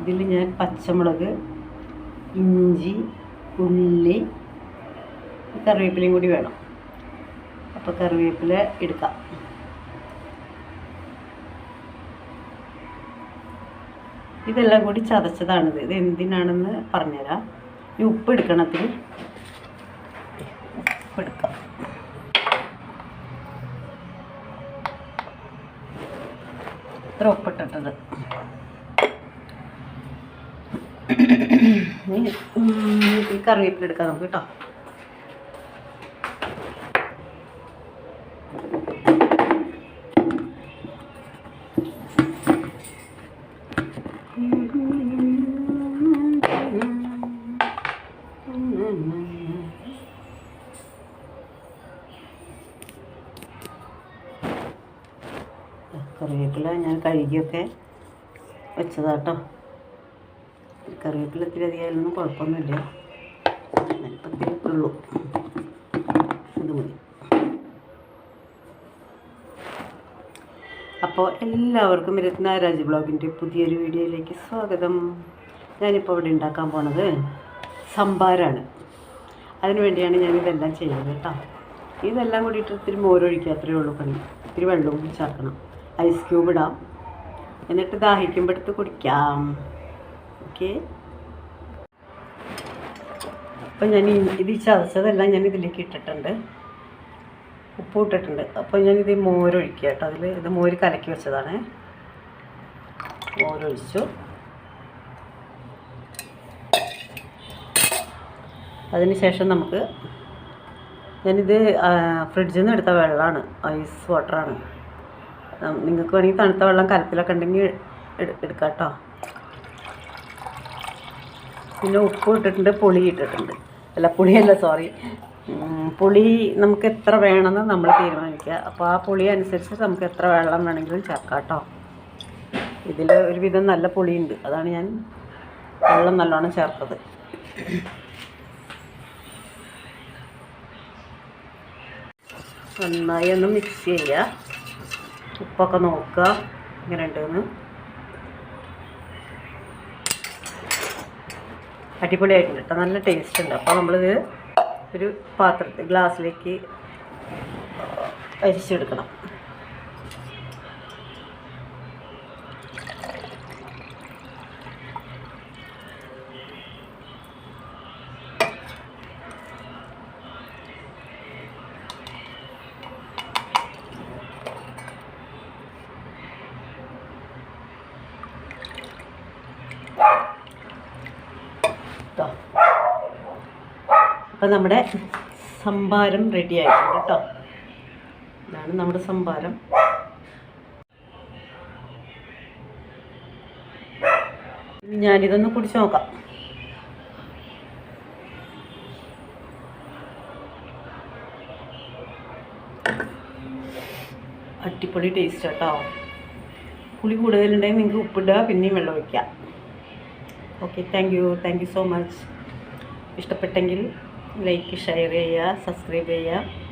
ഇതിൽ ഞാൻ പച്ചമുളക് ഇഞ്ചി ഉള്ളി കറിവേപ്പിലയും കൂടി വേണം. അപ്പോൾ കറിവേപ്പില എടുക്കാം. ഇതെല്ലാം കൂടി ചതച്ചതാണിത്. ഇത് എന്തിനാണെന്ന് പറഞ്ഞുതരാം. ഈ ഉപ്പ് എടുക്കണത്തിൽ. ഉപ്പ് എടുക്കാം. ഇത്ര ഉപ്പിട്ടിട്ടത്. ഈ കറിവേപ്പില എടുക്കാം നമുക്ക് കേട്ടോ. കറിവേപ്പില ഞാൻ കഴുകിയൊക്കെ വെച്ചതാട്ടോ. കറിവേപ്പില ഇത്തിരി അധികമായാലൊന്നും കുഴപ്പമൊന്നുമില്ല. ഉള്ളൂ. ഇത് മതി. അപ്പോൾ എല്ലാവർക്കും രത്നാരാജ് ബ്ലോഗിന്റെ പുതിയൊരു വീഡിയോയിലേക്ക് സ്വാഗതം. ഞാനിപ്പോൾ ഇവിടെ ഉണ്ടാക്കാൻ പോണത് സംഭാരാണ് അതിനു വേണ്ടിയാണ് ഞാൻ ഇതെല്ലാം ചെയ്യുന്നത് കേട്ടോ. ഇതെല്ലാം കൂടിയിട്ട് ഇത്തിരി മോരൊഴിക്കുക അത്രയേ ഉള്ളൂ പണി. ഇത്തിരി വെള്ളവും ചേർക്കണം. ഐസ് ക്യൂബ് ഇടാം. എന്നിട്ട് ദാഹിക്കുമ്പോഴത്ത് കുടിക്കാം. ഓക്കെ അപ്പം ഞാൻ ഇത് ചതച്ചതെല്ലാം ഞാൻ ഇതിലേക്ക് ഇട്ടിട്ടുണ്ട്. ഉപ്പ് ഇട്ടിട്ടുണ്ട്. അപ്പോൾ ഞാനിത് മോര് മോരൊഴിക്കുക കേട്ടോ. അതിൽ ഇത് മോര് കലക്കി വെച്ചതാണ്. മോരൊഴിച്ചു. അതിന് ശേഷം നമുക്ക് ഞാനിത് ഫ്രിഡ്ജിൽ നിന്ന് എടുത്ത വെള്ളമാണ്. ഐസ് വാട്ടറാണ്. നിങ്ങൾക്ക് വേണമെങ്കിൽ തണുത്ത വെള്ളം കലത്തിലൊക്കെ ഉണ്ടെങ്കിൽ എട്- എടുക്കാം കേട്ടോ. പിന്നെ ഉപ്പ് ഇട്ടിട്ടുണ്ട് പുളി ഇട്ടിട്ടുണ്ട്. അല്ല പുളിയല്ല സോറി പുളി നമുക്ക് എത്ര വേണമെന്ന് നമ്മൾ തീരുമാനിക്കുക. അപ്പോൾ ആ പുളി അനുസരിച്ച് നമുക്ക് എത്ര വെള്ളം വേണമെങ്കിലും ചേർക്കാം കേട്ടോ. ഇതിൽ ഒരുവിധം നല്ല പുളിയുണ്ട്. അതാണ് ഞാൻ വെള്ളം നല്ലോണം ചേർത്തത്. നന്നായി ഒന്ന് മിക്സ് ചെയ്യുക. ഉപ്പൊക്കെ നോക്കുക. ഇങ്ങനെ ഉണ്ടെന്ന് അടിപൊളിയായിട്ടുണ്ട്. കേട്ടോ നല്ല ടേസ്റ്റ് ഉണ്ട്. അപ്പോൾ നമ്മളിത് ഒരു പാത്രത്തിൽ ഗ്ലാസ്സിലേക്ക് അരിച്ചെടുക്കണം കേട്ടോ അപ്പം നമ്മുടെ സംഭാരം റെഡി ആയിട്ടുണ്ട് കേട്ടോ. ഇതാണ് നമ്മുടെ സംഭാരം. ഞാനിതൊന്ന് കുടിച്ച് നോക്കാം. അടിപൊളി ടേസ്റ്റ് കേട്ടോ. പുളി കൂടുതലുണ്ടെങ്കിൽ നിങ്ങൾക്ക് ഉപ്പിടുക പിന്നെയും വെള്ളം ഒഴിക്കുക okay thank you thank you so much ഇഷ്ടപ്പെട്ടെങ്കിൽ ലൈക്ക് ഷെയർ ചെയ്യുക സബ്സ്ക്രൈബ് ചെയ്യുക.